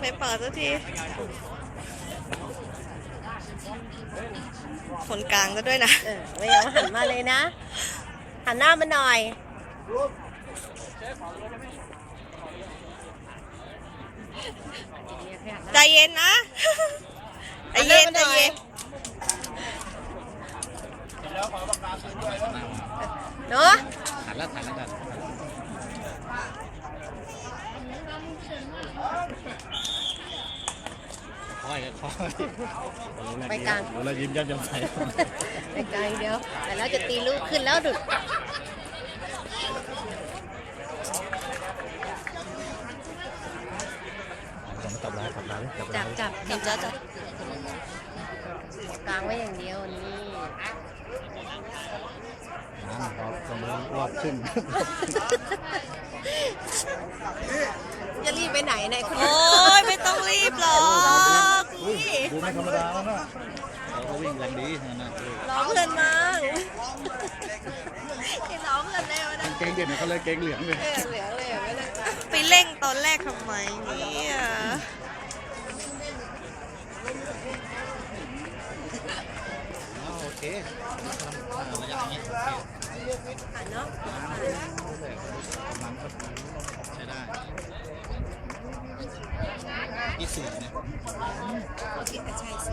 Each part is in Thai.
ไม่เปิดสักที คนกลางก็ด้วยนะเออไม่ยอมหันมาเลยนะ หันหน้ามาหน่อย ใจเย็นนะ ใจเย็น ใจเย็น เนาะหันแล้วหันแล้วกันค่อยค่อยไปกลางเรายิ้มย่ำยำใสไปกลางเดียว แต่แล้วจะตีลูกขึ้นแล้วดุดจับร้ายจับร้ายจับจับจับจับจ้าจับกลางไว้อย่างเดียวนี่ น้ำเรากำลังรอดขึ้น จะรีบไปไหนไหนคุณโอ้ยไม่ต้องรีบหรอกอุ้ยนี่ดูไม่ธรรมดาแล้วนะเราก็วิ่งแรงดีนะนะรอเพื่อนมั้งให้รอเพื่อนเร็วนะเก่งเด่นเนี่ยเขาเลยเก่งเหลืองเลยเออเหลืองเลยอะไม่ได้ไปเร่งตอนแรกทำไมเนี่ยโอเคระยะนี้โอเค หันเนาะ กำลังก็ใช้ได้ยี่สิบเนี่ย โอเคอะใช่สิ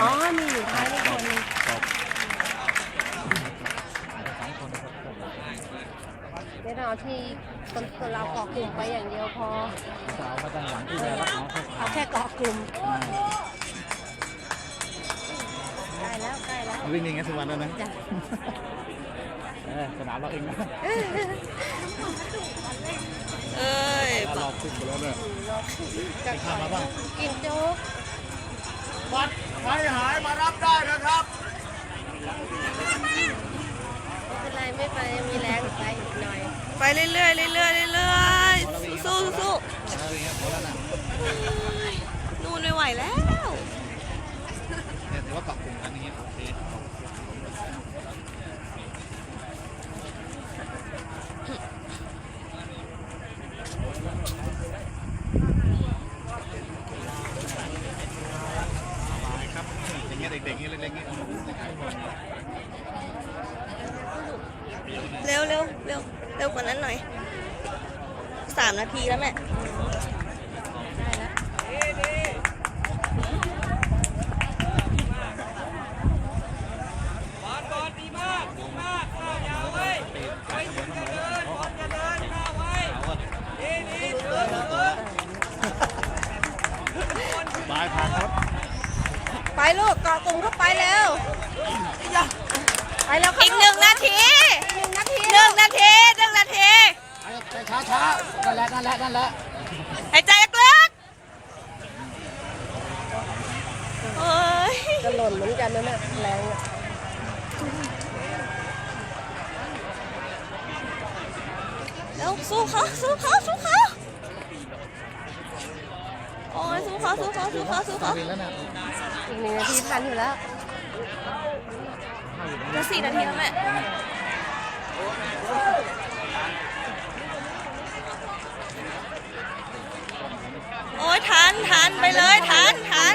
อ๋อ มีอยู่ท้ายนี่คนนึงเดี๋ยวเราที่คนคนเราเกาะกลุ่มไปอย่างเดียวพอสาวมาตั้งหลังที่แล้วเขาเอาแค่เกาะกลุ่มใกล้แล้วใกล้แล้ววิ่งเองเงี้ยทุกวันแล้วนะจ้ะเออสนามเราเองนะเอ้ยเราลองขึ้นไปแล้วเนี่ยไปข้ามมาบ้างกินโจ๊กบัตร ใครหายมารับได้นะครับ ไม่เป็นไรไม่ไปมีแรงไปอีกหน่อยไปเรื่อยๆเรื่อยๆเรื่อยๆสู้ๆสู้แล้วอย่างเงี้ยพอแล้วนะๆนู่นไม่ไหวแล้ว เนี่ยถือว่าปรับปรุงกันอย่างเงี้ยโอเคครับอย่า งี้ยเด็กๆเงี้ยเล็กๆเงี้ยเร็วเร็วเร็วเร็วกว่านั้นหน่อยสามนาทีแล้วแม่ ได้แล้ว บอลบอลดีมากดีมากข้าวยาวไว้ไว้ถึงจะเดินบอลจะเดินข้าวไว้ดีดีเดินเดิน บายผ่านครับ ไป ลูกเกาะกลุ่มเข้าไปเร็วไปแล้วอีกหนึ่งนาทีหนึ่งนาทีหนึ่งนาทีหนึ่งนาทีไปช้าช้านั่นแหละนั่นแหละนั่นแหละหายใจลึกโอ้ยจะหล่นเหมือนกันนะเนี่ยแรงอะแล้วสู้เขาสู้เขาสู้เขา โอ้ยสู้เขาสู้เขาสู้เขาสู้เขาวินแล้วน่ะอีกหนึ่งนาทีทันอยู่แล้วจะสี่นาทีแล้วแม่โอ้ยทันทันไปเลยทันทัน